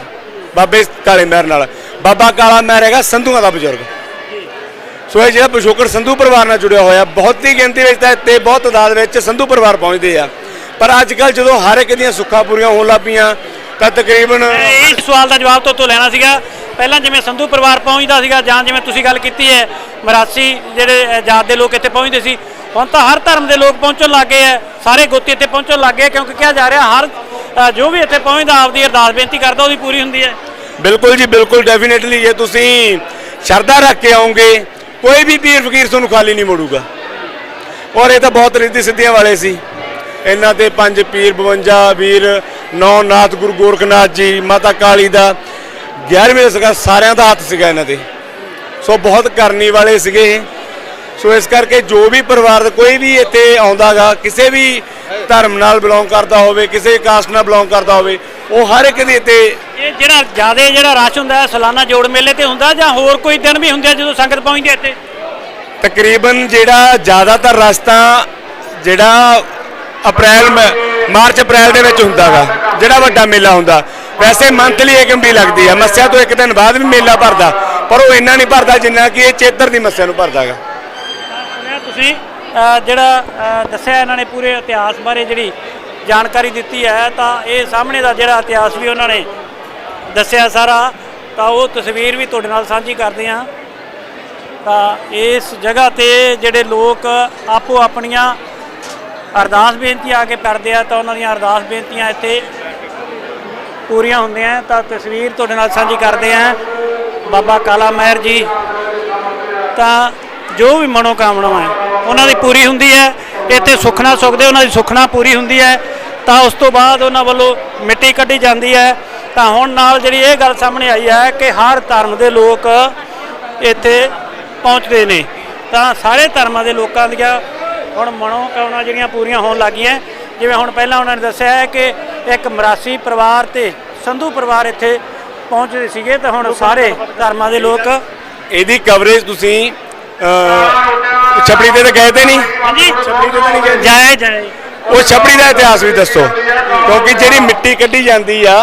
ਬਾਬੇ ਕਾਲੇ ਮਹਿਰ ਨਾਲ। ਬਾਬਾ ਕਾਲਾ ਮਹਿਰ ਹੈਗਾ ਸੰਧੂਆਂ ਦਾ ਬਜ਼ੁਰਗ। ਸੋ ਇਹ ਜਿਹੜਾ ਪਿਛੋਕੜ ਸੰਧੂ ਪਰਿਵਾਰ ਨਾਲ ਜੁੜਿਆ ਹੋਇਆ, ਬਹੁਤੀ ਗਿਣਤੀ ਵਿੱਚ ਤਾਂ ਤੇ ਬਹੁਤ ਤਾਦਾਦ ਵਿੱਚ ਸੰਧੂ ਪਰਿਵਾਰ ਪਹੁੰਚਦੇ ਆ। ਪਰ ਅੱਜ ਕੱਲ ਜਦੋਂ ਹਰ ਇੱਕ ਦੀਆਂ ਸੁੱਖਾਂ ਪੂਰੀਆਂ ਹੋਣ ਲੱਗ ਪਈਆਂ, ਤਾਂ ਤਕਰੀਬਨ ਇਸ ਸਵਾਲ ਦਾ ਜਵਾਬ ਤੋਂ ਲੈਣਾ ਸੀਗਾ। ਪਹਿਲਾਂ ਜਿਵੇਂ ਸੰਧੂ ਪਰਿਵਾਰ ਪਹੁੰਚਦਾ ਸੀਗਾ ਜਾਂ ਜਿਵੇਂ ਤੁਸੀਂ ਗੱਲ ਕੀਤੀ ਹੈ, ਮਰਾਸੀ ਜਿਹੜੇ ਜਾਤ ਦੇ ਲੋਕ ਇੱਥੇ ਪਹੁੰਚਦੇ ਸੀ, ਹੁਣ ਤਾਂ ਹਰ ਧਰਮ ਦੇ ਲੋਕ ਪਹੁੰਚਣ ਲੱਗੇ ਆ ਸਾਰੇ ਗੋਤੀ ਇੱਥੇ ਪਹੁੰਚਣ ਲੱਗੇ ਕਿਉਂਕਿ ਕਿਹਾ ਜਾ ਰਿਹਾ ਹਰ ਜੋ ਵੀ ਇੱਥੇ ਪਹੁੰਚਦਾ, ਆਪਦੀ ਅਰਦਾਸ ਬੇਨਤੀ ਕਰਦਾ, ਉਹਦੀ ਪੂਰੀ ਹੁੰਦੀ ਹੈ। ਬਿਲਕੁਲ ਜੀ, ਬਿਲਕੁਲ ਡੈਫੀਨੇਟਲੀ ਜੇ ਤੁਸੀਂ ਸ਼ਰਧਾ ਰੱਖ ਕੇ ਆਓਗੇ ਕੋਈ ਵੀ ਪੀਰ ਫਕੀਰ ਤੁਹਾਨੂੰ ਖਾਲੀ ਨਹੀਂ ਮੋੜੂਗਾ। ਔਰ ਇਹ ਤਾਂ ਬਹੁਤ ਰਿੱਧੀ ਸਿੱਧੀਆਂ ਵਾਲੇ ਸੀ। ਇਹਨਾਂ ਤੇ ਪੰਜ ਪੀਰ 52 ਵੀਰ, ਨੌ ਨਾਥ, ਗੁਰੂ ਗੋਰਖਨਾਥ ਜੀ, ਮਾਤਾ ਕਾਲੀ ਦਾ 11ਵੇਂ ਸੀਗਾ, ਸਾਰਿਆਂ ਦਾ ਹੱਥ ਸੀਗਾ ਇਹਨਾਂ ਤੇ। ਸੋ ਬਹੁਤ ਕਰਨੀ ਵਾਲੇ ਸੀਗੇ ਸੋ ਇਸ ਕਰਕੇ ਜੋ ਵੀ ਪਰਿਵਾਰ ਦਾ ਕੋਈ ਵੀ ਇੱਥੇ ਆਉਂਦਾਗਾ, ਕਿਸੇ ਵੀ ਧਰਮ ਨਾਲ ਬਿਲੋਂਗ ਕਰਦਾ ਹੋਵੇ ਕਿਸੇ ਕਾਸਟ ਨਾਲ ਬਿਲੋਂਗ ਕਰਦਾ ਹੋਵੇ ਉਹ ਹਰ ਇੱਕ ਦੇ ਇੱਥੇ ਇਹ ਜਿਹੜਾ ਜ਼ਿਆਦਾ ਜਿਹੜਾ ਰਸ਼ ਹੁੰਦਾ ਹੈ ਸਾਲਾਨਾ ਜੋੜ ਮੇਲੇ ਤੇ ਹੁੰਦਾ ਜਾਂ ਹੋਰ ਕੋਈ ਦਿਨ ਵੀ ਹੁੰਦੇ ਜਦੋਂ ਸੰਗਤ ਪਹੁੰਚਦੀ ਹੈ ਇੱਥੇ? ਤਕਰੀਬਨ ਜਿਹੜਾ ਜ਼ਿਆਦਾਤਰ ਰਸਤਾ ਜਿਹੜਾ ਅਪ੍ਰੈਲ ਮਾਰਚ ਅਪ੍ਰੈਲ ਦੇ ਵਿੱਚ ਹੁੰਦਾਗਾ ਜਿਹੜਾ ਵੱਡਾ ਮੇਲਾ ਹੁੰਦਾ। ਵੈਸੇ ਮੰਥਲੀ ਏਕਮ ਵੀ ਲੱਗਦੀ ਆ ਮੱਸਿਆ ਤੋਂ ਇੱਕ ਦਿਨ ਬਾਅਦ ਵੀ ਮੇਲਾ ਭਰਦਾ ਪਰ ਉਹ ਇੰਨਾ ਨਹੀਂ ਭਰਦਾ ਜਿੰਨਾ ਕਿ ਇਹ ਚੇਤਰ ਦੀ ਮੱਸਿਆ ਨੂੰ ਭਰਦਾਗਾ ਸੁਣਿਆ ਤੁਸੀਂ? ਜਿਹੜਾ ਦੱਸਿਆ ਇਹਨਾਂ ਨੇ ਪੂਰੇ ਇਤਿਹਾਸ ਬਾਰੇ ਜਿਹੜੀ ਜਾਣਕਾਰੀ ਦਿੱਤੀ ਹੈ, ਤਾਂ ਇਹ ਸਾਹਮਣੇ ਦਾ ਜਿਹੜਾ ਇਤਿਹਾਸ ਵੀ ਉਹਨਾਂ ਨੇ ਦੱਸਿਆ ਸਾਰਾ, ਤਾਂ ਉਹ ਤਸਵੀਰ ਵੀ ਤੁਹਾਡੇ ਨਾਲ ਸਾਂਝੀ ਕਰਦੇ ਹਾਂ। ਤਾਂ ਇਸ ਜਗ੍ਹਾ ਤੇ ਜਿਹੜੇ ਲੋਕ ਆਪੋ ਆਪਣੀਆਂ ਅਰਦਾਸ ਬੇਨਤੀਆਂ ਆ ਕੇ ਕਰਦੇ ਆ, ਤਾਂ ਉਹਨਾਂ ਦੀਆਂ ਅਰਦਾਸ ਬੇਨਤੀਆਂ ਇੱਥੇ ਪੂਰੀਆਂ ਹੁੰਦੀਆਂ ਤਾਂ ਤਸਵੀਰ ਤੁਹਾਡੇ ਨਾਲ ਸਾਂਝੀ ਕਰਦੇ ਆ ਬਾਬਾ ਕਾਲਾ ਮਹਿਰ ਜੀ, ਤਾਂ ਜੋ ਵੀ ਮਨੋਕਾਮਨਾਵਾਂ ਹੈ ਉਹਨਾਂ ਦੀ ਪੂਰੀ ਹੁੰਦੀ ਹੈ ਇੱਥੇ ਸੁਖਣਾ ਸੁਖਦੇ ਉਹਨਾਂ ਦੀ ਸੁਖਣਾ ਪੂਰੀ ਹੁੰਦੀ ਹੈ ਤਾਂ ਉਸ ਤੋਂ ਬਾਅਦ ਉਹਨਾਂ ਵੱਲੋਂ ਮਿੱਟੀ ਕੱਢੀ ਜਾਂਦੀ ਹੈ। ਤਾਂ ਹੁਣ ਨਾਲ ਜਿਹੜੀ ਇਹ ਗੱਲ ਸਾਹਮਣੇ ਆਈ ਹੈ ਕਿ ਹਰ ਧਰਮ ਦੇ ਲੋਕ ਇੱਥੇ ਪਹੁੰਚਦੇ ਨੇ। ਤਾਂ ਸਾਰੇ ਧਰਮਾਂ ਦੇ ਲੋਕਾਂ ਦੀਆਂ ਹੁਣ ਮਨੋਕਾਮਨਾ ਜਿਹੜੀਆਂ ਪੂਰੀਆਂ ਹੋਣ ਲੱਗੀਆਂ ਜਿਵੇਂ ਹੁਣ ਪਹਿਲਾਂ ਉਹਨਾਂ ਨੇ ਦੱਸਿਆ ਹੈ ਕਿ ਇੱਕ ਮਰਾਸੀ ਪਰਿਵਾਰ ਤੇ ਸੰਧੂ ਪਰਿਵਾਰ ਇੱਥੇ ਪਹੁੰਚਦੇ ਸੀਗੇ ਤਾਂ ਹੁਣ ਸਾਰੇ ਧਰਮਾਂ ਦੇ ਲੋਕ ਇਹਦੀ ਕਵਰੇਜ ਤੁਸੀਂ ਛਪੜੀ ਤੇ ਤਾਂ ਗਏ ਤੇ ਨਹੀਂ? ਹਾਂਜੀ। ਛਪੜੀ ਤੇ ਤਾਂ ਨਹੀਂ ਗਏ? ਜਾਏ ਜਾਏ। ਉਹ ਛਪੜੀ ਦਾ ਇਤਿਹਾਸ ਵੀ ਦੱਸੋ ਕਿਉਂਕਿ ਜਿਹੜੀ ਮਿੱਟੀ ਕੱਢੀ ਜਾਂਦੀ ਆ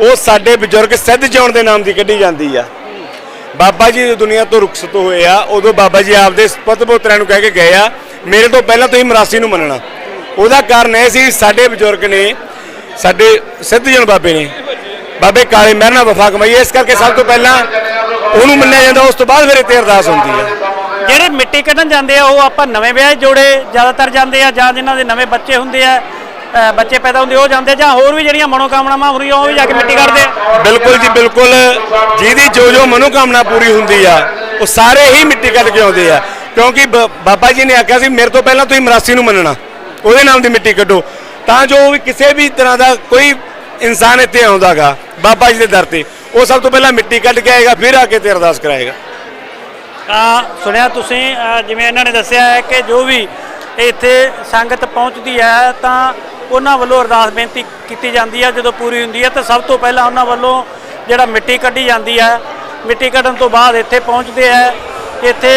ਉਹ ਸਾਡੇ ਬਜ਼ੁਰਗ ਸਿੱਧ ਜੌਣ ਦੇ ਨਾਮ ਦੀ ਕੱਢੀ ਜਾਂਦੀ ਆ। ਬਾਬਾ ਜੀ ਦੁਨੀਆ ਤੋਂ ਰੁਖਸਤ ਹੋਏ ਆ ਉਦੋਂ ਬਾਬਾ ਜੀ ਆਪਦੇ ਪੁੱਤ ਪੋਤਰਿਆਂ ਨੂੰ ਕਹਿ ਕੇ ਗਏ ਆ ਮੇਰੇ ਤੋਂ ਪਹਿਲਾਂ ਤੁਸੀਂ ਮਰਾਸੀ ਨੂੰ ਮੰਨਣਾ। ਉਹਦਾ ਕਾਰਨ ਇਹ ਸੀ ਸਾਡੇ ਬਜ਼ੁਰਗ ਨੇ ਸਾਡੇ ਸਿੱਧ ਜਣ ਬਾਬੇ ਨੇ। ਬਾਬੇ ਕਾਲੇ ਮਹਿਰ ਨਾਲ ਵਫਾ ਕਮਾਈ ਇਸ ਕਰਕੇ ਸਭ ਤੋਂ ਪਹਿਲਾਂ ਉਹਨੂੰ ਮੰਨਿਆ ਜਾਂਦਾ ਉਸ ਤੋਂ ਬਾਅਦ ਫਿਰ ਇੱਥੇ ਅਰਦਾਸ ਹੁੰਦੀ ਆ। ਜਿਹੜੇ ਮਿੱਟੀ ਕੱਢਣ ਜਾਂਦੇ ਆ, ਉਹ ਆਪਾਂ ਨਵੇਂ ਵਿਆਹ ਜੋੜੇ ਜ਼ਿਆਦਾਤਰ ਜਾਂਦੇ ਆ, ਜਾਂ ਜਿਨ੍ਹਾਂ ਦੇ ਨਵੇਂ ਬੱਚੇ ਹੁੰਦੇ ਆ ਬੱਚੇ ਪੈਦਾ ਹੁੰਦੇ, ਉਹ ਜਾਂਦੇ ਜਾਂ ਹੋਰ ਵੀ ਜਿਹੜੀਆਂ ਮਨੋਕਾਮਨਾਵਾਂ ਹੁੰਦੀਆਂ, ਉਹ ਵੀ ਜਾ ਕੇ ਮਿੱਟੀ ਕੱਢਦੇ ਆ। ਬਿਲਕੁਲ ਜੀ, ਬਿਲਕੁਲ। ਜਿਹਦੀ ਜੋ ਜੋ ਮਨੋਕਾਮਨਾ ਪੂਰੀ ਹੁੰਦੀ ਆ, ਉਹ ਸਾਰੇ ਹੀ ਮਿੱਟੀ ਕੱਢ ਕੇ ਆਉਂਦੇ ਆ। ਕਿਉਂਕਿ ਬ- ਬਾਬਾ ਜੀ ਨੇ ਆਖਿਆ ਸੀ, ਮੇਰੇ ਤੋਂ ਪਹਿਲਾਂ ਤੁਸੀਂ ਮਰਾਸੀ ਨੂੰ ਮੰਨਣਾ। ਉਹਦੇ ਨਾਮ ਦੀ ਮਿੱਟੀ ਕੱਢੋ। ਤਾਂ ਜੋ ਵੀ ਕਿਸੇ ਵੀ ਤਰ੍ਹਾਂ ਦਾ ਕੋਈ ਇਨਸਾਨ ਇੱਥੇ ਆਉਂਦਾਗਾ, ਬਾਬਾ ਜੀ ਦੇ ਦਰ ਤੇ, ਉਹ ਸਭ ਤੋਂ ਪਹਿਲਾਂ ਮਿੱਟੀ ਕੱਢ ਕੇ ਆਏਗਾ, ਫਿਰ ਆ ਕੇ ਤੇ ਅਰਦਾਸ ਕਰਾਏਗਾ। ਸੁਣਿਆ ਤੁਸੀਂ ਜਿਵੇਂ ਇਹਨਾਂ ਨੇ ਦੱਸਿਆ ਹੈ ਕਿ ਜੋ ਵੀ ਇੱਥੇ ਸੰਗਤ ਪਹੁੰਚਦੀ ਹੈ, ਤਾਂ ਉਹਨਾਂ ਵੱਲੋਂ ਅਰਦਾਸ ਬੇਨਤੀ ਕੀਤੀ ਜਾਂਦੀ ਹੈ। ਜਦੋਂ ਪੂਰੀ ਹੁੰਦੀ ਹੈ, ਤਾਂ ਸਭ ਤੋਂ ਪਹਿਲਾਂ ਉਹਨਾਂ ਵੱਲੋਂ ਜਿਹੜਾ ਮਿੱਟੀ ਕੱਢੀ ਜਾਂਦੀ ਹੈ, ਮਿੱਟੀ ਕੱਢਣ ਤੋਂ ਬਾਅਦ ਇੱਥੇ ਪਹੁੰਚਦੇ ਹੈ। ਇੱਥੇ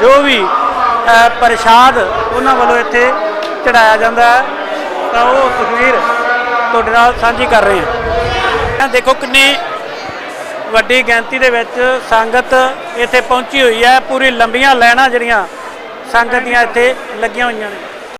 ਜੋ ਵੀ ਪ੍ਰਸ਼ਾਦ ਉਹਨਾਂ ਵੱਲੋਂ ਇੱਥੇ ਚੜਾਇਆ ਜਾਂਦਾ ਹੈ। ਤਾਂ ਉਹ ਤਸਵੀਰ ਤੁਹਾਡੇ ਨਾਲ ਸਾਂਝੀ ਕਰ ਰਹੇ ਹਾਂ। ਦੇਖੋ ਕਿੰਨੀ ਵੱਡੀ ਗਿਣਤੀ ਦੇ ਵਿੱਚ ਸੰਗਤ ਇੱਥੇ ਪਹੁੰਚੀ ਹੋਈ ਹੈ। ਪੂਰੀ ਲੰਬੀਆਂ ਲਾਈਨਾਂ ਜਿਹੜੀਆਂ ਸੰਗਤ ਦੀਆਂ ਇੱਥੇ ਲੱਗੀਆਂ ਹੋਈਆਂ ਨੇ।